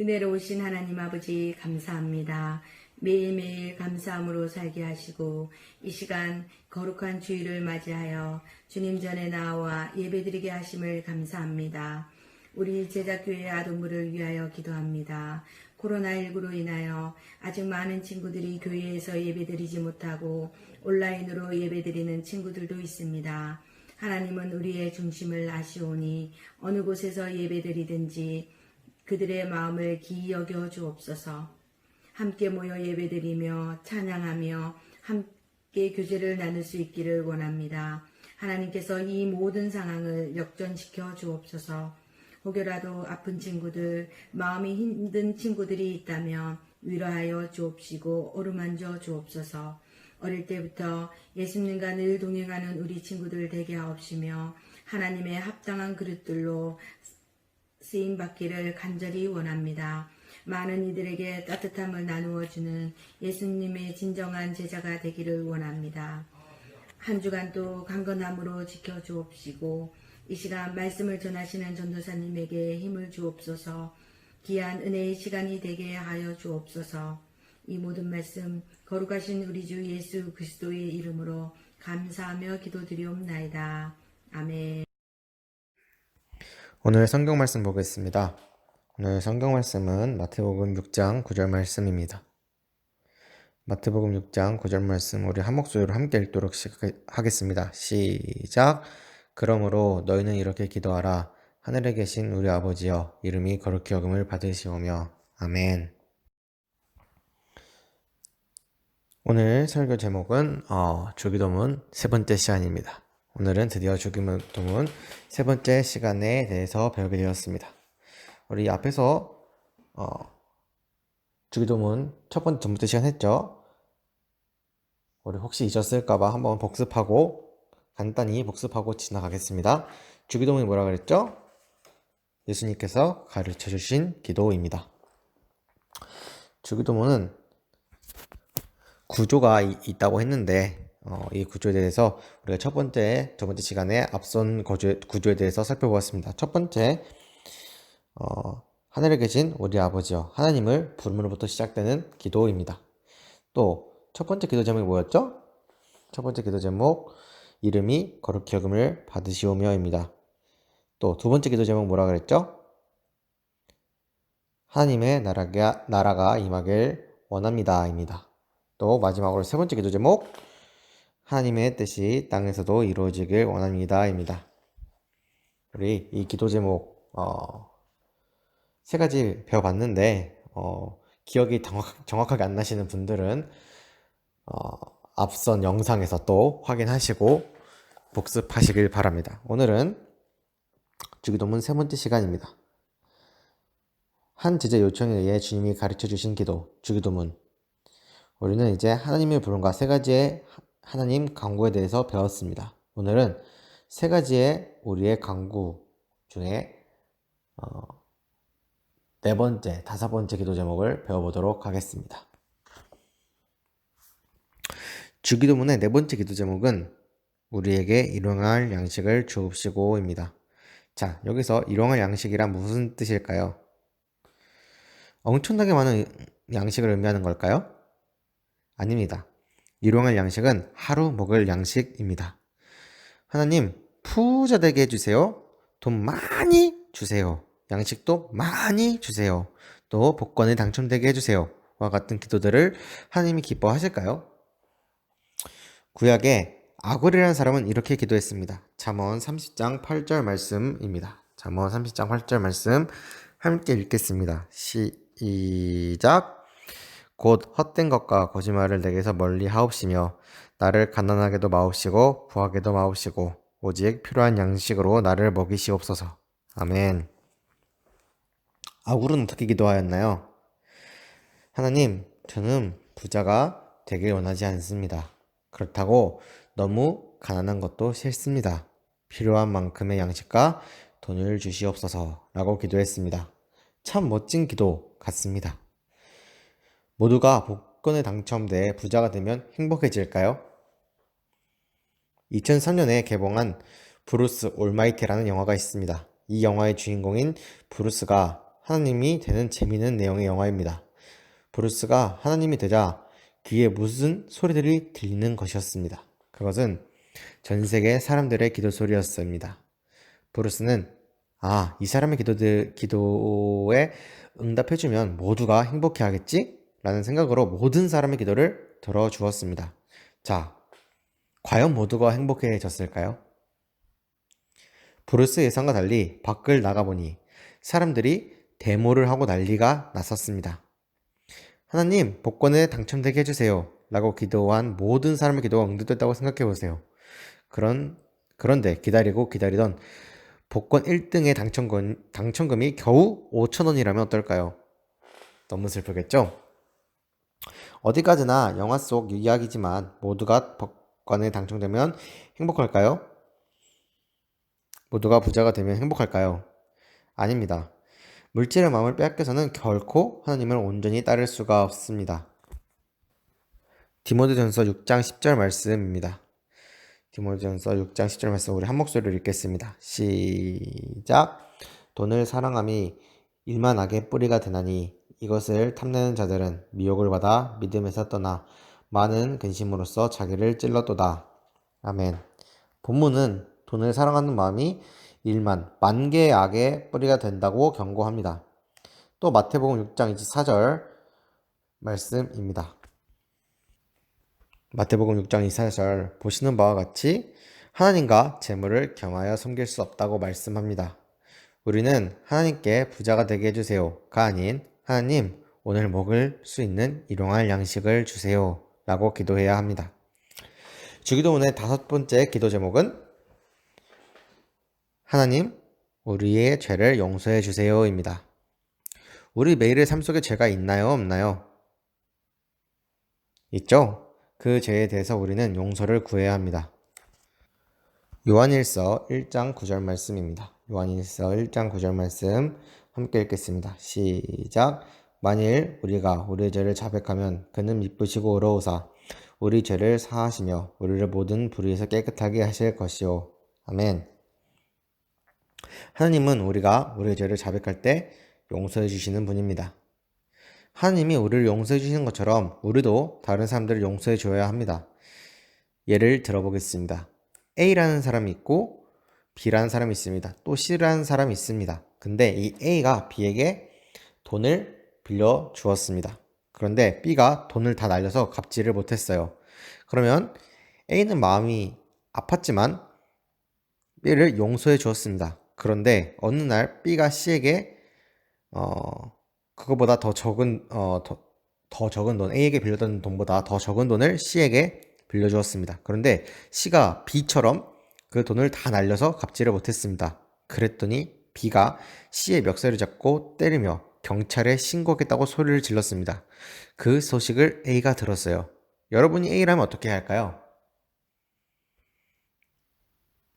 은혜로우신 하나님 아버지 감사합니다. 매일매일 감사함으로 살게 하시고 이 시간 거룩한 주일을 맞이하여 주님 전에 나와 예배드리게 하심을 감사합니다. 우리 제자교회 아동부를 위하여 기도합니다. 코로나19로 인하여 아직 많은 친구들이 교회에서 예배드리지 못하고 온라인으로 예배드리는 친구들도 있습니다. 하나님은 우리의 중심을 아시오니 어느 곳에서 예배드리든지 그들의 마음을 기이 여겨 주옵소서. 함께 모여 예배드리며 찬양하며 함께 교제를 나눌 수 있기를 원합니다. 하나님께서 이 모든 상황을 역전시켜 주옵소서. 혹여라도 아픈 친구들, 마음이 힘든 친구들이 있다면 위로하여 주옵시고 어루만져 주옵소서. 어릴 때부터 예수님과 늘 동행하는 우리 친구들 되게 하옵시며 하나님의 합당한 그릇들로 쓰임 받기를 간절히 원합니다. 많은 이들에게 따뜻함을 나누어 주는 예수님의 진정한 제자가 되기를 원합니다. 한 주간도 강건함으로 지켜 주옵시고 이 시간 말씀을 전하시는 전도사님에게 힘을 주옵소서. 귀한 은혜의 시간이 되게 하여 주옵소서. 이 모든 말씀 거룩하신 우리 주 예수 그리스도의 이름으로 감사하며 기도드리옵나이다. 아멘. 오늘 성경 말씀 보겠습니다. 오늘 성경 말씀은 마태복음 6장 9절 말씀입니다. 마태복음 6장 9절 말씀 우리 한 목소리로 함께 읽도록 시- 하겠습니다. 시작. 그러므로 너희는 이렇게 기도하라. 하늘에 계신 우리 아버지여 이름이 거룩히 여김을 받으시오며 아멘. 오늘 설교 제목은 어, 주기도문 세 번째 시간입니다. 오늘은 드디어 주기도문 세 번째 시간에 대해서 배우게 되었습니다. 우리 앞에서 어, 주기도문 첫 번째 전부터 시간 했죠. 우리 혹시 잊었을까봐 한번 복습하고 간단히 복습하고 지나가겠습니다. 주기도문이 뭐라 그랬죠? 예수님께서 가르쳐 주신 기도입니다. 주기도문은 구조가 이- 있다고 했는데 어, 이 구조에 대해서 우리가 첫 번째, 두 번째 시간에 앞선 구조, 구조에 대해서 살펴보았습니다. 첫 번째, 어, 하늘에 계신 우리 아버지여 하나님을 부름으로부터 시작되는 기도입니다. 또 첫 번째 기도 제목이 뭐였죠? 첫 번째 기도 제목 이름이 거룩히 여김을 받으시오며입니다. 또 두 번째 기도 제목 뭐라 그랬죠? 하나님의 나라가, 나라가 임하길 원합니다입니다. 또 마지막으로 세 번째 기도 제목 하나님의 뜻이 땅에서도 이루어지길 원합니다입니다. 우리 이 기도 제목 어, 세 가지 배워봤는데 어, 기억이 정확, 정확 하게 안 나시는 분들은 어, 앞선 영상에서 또 확인하시고 복습하시길 바랍니다. 오늘은 주기도문 세 번째 시간입니다. 한 제자 요청에 의해 주님이 가르쳐 주신 기도, 주기도문. 우리는 이제 하나님의 부름과 세 가지의 하나님 강구에 대해서 배웠습니다. 오늘은 세 가지의 우리의 강구 중에 어, 네 번째, 다섯 번째 기도 제목을 배워보도록 하겠습니다. 주기도문의 네 번째 기도 제목은 우리에게 일용할 양식을 주옵시고입니다. 자, 여기서 일용할 양식이란 무슨 뜻일까요? 엄청나게 많은 양식을 의미하는 걸까요? 아닙니다. 일용할 양식은 하루 먹을 양식입니다. 하나님, 부자 되게 해주세요. 돈 많이 주세요. 양식도 많이 주세요. 또 복권에 당첨되게 해주세요. 와 같은 기도들을 하나님이 기뻐하실까요? 구약에 아굴이라는 사람은 이렇게 기도했습니다. 잠언 30장 8절 말씀입니다. 잠언 30장 8절 말씀 함께 읽겠습니다. 시작. 곧 헛된 것과 거짓말을 내게서 멀리 하옵시며 나를 가난하게도 마옵시고 부하게도 마옵시고 오직 필요한 양식으로 나를 먹이시옵소서. 아멘. 아굴은 어떻게 기도하였나요? 하나님, 저는 부자가 되길 원하지 않습니다. 그렇다고 너무 가난한 것도 싫습니다. 필요한 만큼의 양식과 돈을 주시옵소서 라고 기도했습니다. 참 멋진 기도 같습니다. 모두가 복권에 당첨돼 부자가 되면 행복해질까요? 2003년에 개봉한 브루스 올마이티라는 영화가 있습니다. 이 영화의 주인공인 브루스가 하나님이 되는 재미있는 내용의 영화입니다. 브루스가 하나님이 되자 귀에 무슨 소리들이 들리는 것이었습니다. 그것은 전 세계 사람들의 기도 소리였습니다. 브루스는 아, 이 사람의 기도들, 기도에 응답해주면 모두가 행복해 하겠지? 라는 생각으로 모든 사람의 기도를 들어주었습니다. 자, 과연 모두가 행복해졌을까요? 브루스 예상과 달리 밖을 나가보니 사람들이 데모를 하고 난리가 났었습니다. 하나님, 복권에 당첨되게 해주세요. 라고 기도한 모든 사람의 기도가 응답됐다고 생각해 보세요. 그런, 그런데 기다리고 기다리던 복권 1등의 당첨금, 당첨금이 겨우 5천원이라면 어떨까요? 너무 슬프겠죠? 어디까지나 영화 속 이야기지만 모두가 복권에 당첨되면 행복할까요? 모두가 부자가 되면 행복할까요? 아닙니다. 물질의 마음을 빼앗겨서는 결코 하나님을 온전히 따를 수가 없습니다. 디모데전서 6장 10절 말씀입니다. 디모데전서 6장 10절 말씀 우리 한 목소리로 읽겠습니다. 시작. 돈을 사랑함이 일만하게 뿌리가 되나니 이것을 탐내는 자들은 미혹을 받아 믿음에서 떠나 많은 근심으로써 자기를 찔렀도다. 아멘. 본문은 돈을 사랑하는 마음이 일만 만 개의 악의 뿌리가 된다고 경고합니다. 또 마태복음 6장 24절 말씀입니다. 마태복음 6장 24절 보시는 바와 같이 하나님과 재물을 겸하여 섬길 수 없다고 말씀합니다. 우리는 하나님께 부자가 되게 해주세요가 아닌 하나님 오늘 먹을 수 있는 일용할 양식을 주세요 라고 기도해야 합니다. 주기도문의 다섯 번째 기도 제목은 하나님 우리의 죄를 용서해 주세요입니다. 우리 매일의 삶 속에 죄가 있나요 없나요? 있죠? 그 죄에 대해서 우리는 용서를 구해야 합니다. 요한일서 1장 9절 말씀입니다. 요한일서 1장 9절 말씀 함께 읽겠습니다. 시작. 만일 우리가 우리의 죄를 자백하면 그는 미쁘시고 의로우사 우리 죄를 사하시며 우리를 모든 불의에서 깨끗하게 하실 것이요. 아멘. 하나님은 우리가 우리의 죄를 자백할 때 용서해 주시는 분입니다. 하나님이 우리를 용서해 주시는 것처럼 우리도 다른 사람들을 용서해 줘야 합니다. 예를 들어보겠습니다. A라는 사람이 있고 B라는 사람이 있습니다. 또 C라는 사람이 있습니다. 근데 이 A가 B에게 돈을 빌려 주었습니다. 그런데 B가 돈을 다 날려서 갚지를 못했어요. 그러면 A는 마음이 아팠지만 B를 용서해 주었습니다. 그런데 어느 날 B가 C에게 어 그거보다 더 적은 어더 더 적은 돈 A에게 빌려던 돈보다 더 적은 돈을 C에게 빌려주었습니다. 그런데 C가 B처럼 그 돈을 다 날려서 갚지를 못했습니다. 그랬더니 B가 C의 멱살을 잡고 때리며 경찰에 신고하겠다고 소리를 질렀습니다. 그 소식을 A가 들었어요. 여러분이 A라면 어떻게 할까요?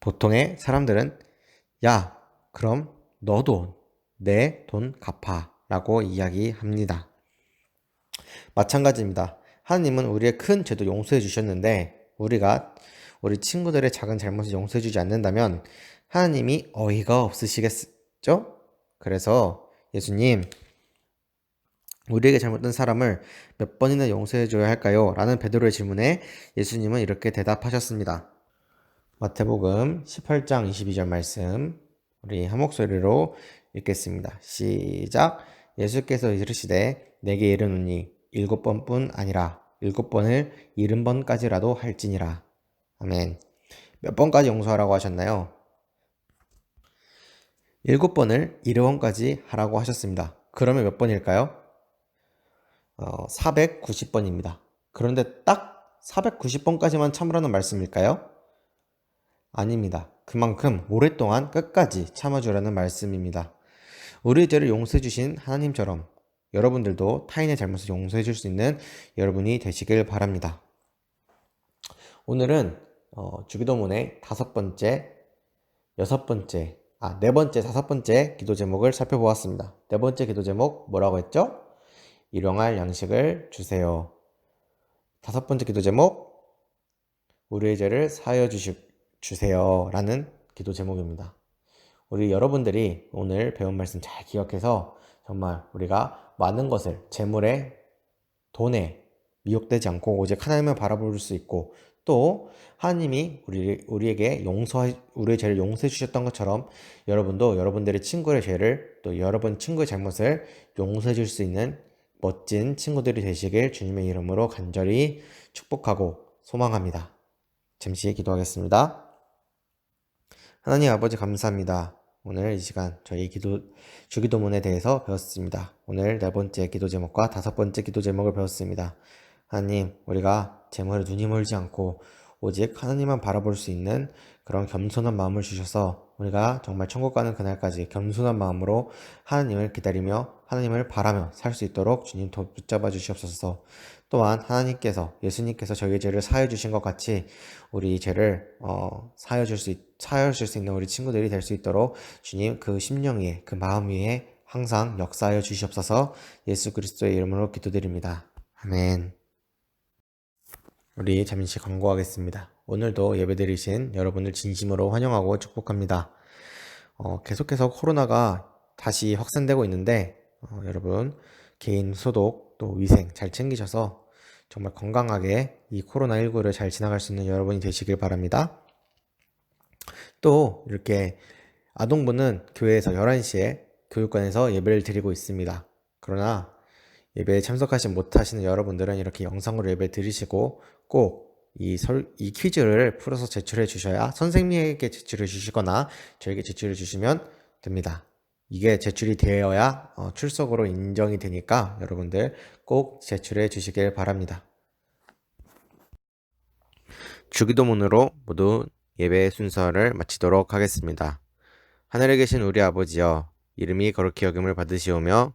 보통의 사람들은 야, 그럼 너도 내 돈 갚아 라고 이야기합니다. 마찬가지입니다. 하나님은 우리의 큰 죄도 용서해 주셨는데 우리가 우리 친구들의 작은 잘못을 용서해 주지 않는다면 하나님이 어이가 없으시겠죠? 그래서 예수님 우리에게 잘못된 사람을 몇 번이나 용서해 줘야 할까요? 라는 베드로의 질문에 예수님은 이렇게 대답하셨습니다. 마태복음 18장 22절 말씀 우리 한 목소리로 읽겠습니다. 시작. 예수께서 이르시되 내게 이르노니 일곱 번뿐 아니라 일곱 번을 일흔 번까지라도 할지니라. 아멘. 몇 번까지 용서하라고 하셨나요? 일곱 번을 일흔 번까지 하라고 하셨습니다. 그러면 몇 번일까요? 어, 490번입니다. 그런데 딱 490번까지만 참으라는 말씀일까요? 아닙니다. 그만큼 오랫동안 끝까지 참아주라는 말씀입니다. 우리의 죄를 용서해 주신 하나님처럼 여러분들도 타인의 잘못을 용서해 줄 수 있는 여러분이 되시길 바랍니다. 오늘은 어, 주기도문의 다섯 번째, 여섯 번째, 아, 네 번째, 다섯 번째 기도 제목을 살펴보았습니다. 네 번째 기도 제목 뭐라고 했죠? 일용할 양식을 주세요. 다섯 번째 기도 제목 우리의 죄를 사하여 주시, 주세요. 라는 기도 제목입니다. 우리 여러분들이 오늘 배운 말씀 잘 기억해서 정말 우리가 많은 것을 재물에 돈에 미혹되지 않고 오직 하나님을 바라볼 수 있고 또 하나님이 우리, 우리에게 용서 우리의 죄를 용서해 주셨던 것처럼 여러분도 여러분들의 친구의 죄를 또 여러분 친구의 잘못을 용서해 줄 수 있는 멋진 친구들이 되시길 주님의 이름으로 간절히 축복하고 소망합니다. 잠시 기도하겠습니다. 하나님 아버지 감사합니다. 오늘 이 시간 저희 기도 주기도문에 대해서 배웠습니다. 오늘 네 번째 기도 제목과 다섯 번째 기도 제목을 배웠습니다. 하나님, 우리가 재물에 눈이 멀지 않고 오직 하나님만 바라볼 수 있는 그런 겸손한 마음을 주셔서 우리가 정말 천국 가는 그날까지 겸손한 마음으로 하나님을 기다리며 하나님을 바라며 살 수 있도록 주님 더 붙잡아 주시옵소서. 또한 하나님께서 예수님께서 저희의 죄를 사해 주신 것 같이 우리 죄를 어, 사해 줄수 사해 주실 수 있는 우리 친구들이 될 수 있도록 주님 그 심령 위에 그 마음 위에 항상 역사하여 주시옵소서. 예수 그리스도의 이름으로 기도드립니다. 아멘. 우리 잠시 광고하겠습니다. 오늘도 예배드리신 여러분을 진심으로 환영하고 축복합니다. 어, 계속해서 코로나가 다시 확산되고 있는데 어, 여러분 개인 소독 또 위생 잘 챙기셔서 정말 건강하게 이 코로나19를 잘 지나갈 수 있는 여러분이 되시길 바랍니다. 또 이렇게 아동부는 교회에서 11시에 교육관에서 예배를 드리고 있습니다. 그러나 예배에 참석하지 못하시는 여러분들은 이렇게 영상으로 예배 드리시고 꼭 이 설, 이 퀴즈를 풀어서 제출해 주셔야 선생님에게 제출해 주시거나 저에게 제출해 주시면 됩니다. 이게 제출이 되어야 어, 출석으로 인정이 되니까 여러분들 꼭 제출해 주시길 바랍니다. 주기도문으로 모두 예배 순서를 마치도록 하겠습니다. 하늘에 계신 우리 아버지여 이름이 거룩히 여김을 받으시오며